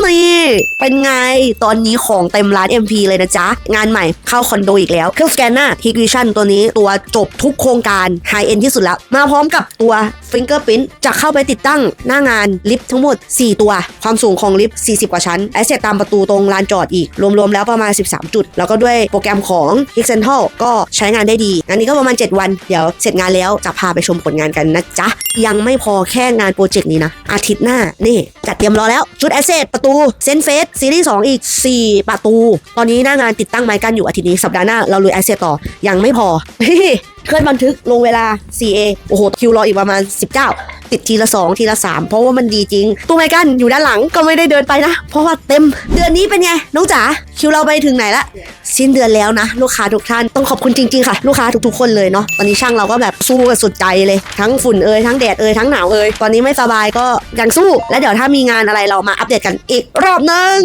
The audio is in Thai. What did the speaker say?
นี่เป็นไง ตอนนี้ของเต็มร้าน MP เลยนะจ๊ะ งานใหม่เข้าคอนโดอีกแล้ว เครื่องสแกนหน้า h i g v i s i o n ตัวนี้ตัวจบทุกโครงการไฮเอ็นที่สุดแล้ว มาพร้อมกับตัว Fingerprint จะเข้าไปติดตั้งหน้างานลิฟต์ทั้งหมด 4 ตัว ความสูงของลิฟต์ 40 กว่าชั้นแอสเซตตามประตูตรงลานจอดอีก รวมๆแล้วประมาณ 13 จุด แล้วก็ด้วยโปรแกรมของ h i g c e n t a l ก็ใช้งานได้ดี อันนี้ก็ประมาณ 7 วัน เดี๋ยวเสร็จงานแล้วจะพาไปชมผลงานกันนะจ๊ะ ยังไม่พอแค่งานโปรเจกต์นี้นะ อาทิตย์หน้านี่จัดเตรียมรอแล้วชุดแอสเซทประตู เซนเฟสซีรีส์2อีก 4 ประตู ตอนนี้หน้างานติดตั้งไม้กันอยู่อาทิตย์นี้สัปดาห์หน้าเราลุยแอสเซทต่อ ยังไม่พอเคลื่อนบันทึกลงเวลา 4A โอ้โหคิวรออีกประมาณ 19 ติดทีละ 2 ทีละ 3 เพราะว่ามันดีจริงตู้ไมกันอยู่ด้านหลังก็ไม่ได้เดินไปนะ เพราะว่าเต็ม เดือนนี้เป็นไง น้องจ๋าคิวเราไปถึงไหนละสิ้นเดือนแล้วนะ ลูกค้าทุกท่านต้องขอบคุณจริงๆค่ะ ลูกค้าทุกๆคนเลยเนาะตอนนี้ช่างเราก็แบบสู้กันสุดใจเลย ทั้งฝุ่นเอ่ยทั้งแดดเอ่ยทั้งหนาวเอ่ยตอนนี้ไม่สบายก็ยังสู้ และเดี๋ยวถ้ามีงานอะไรเรามาอัปเดตกันอีกรอบนึง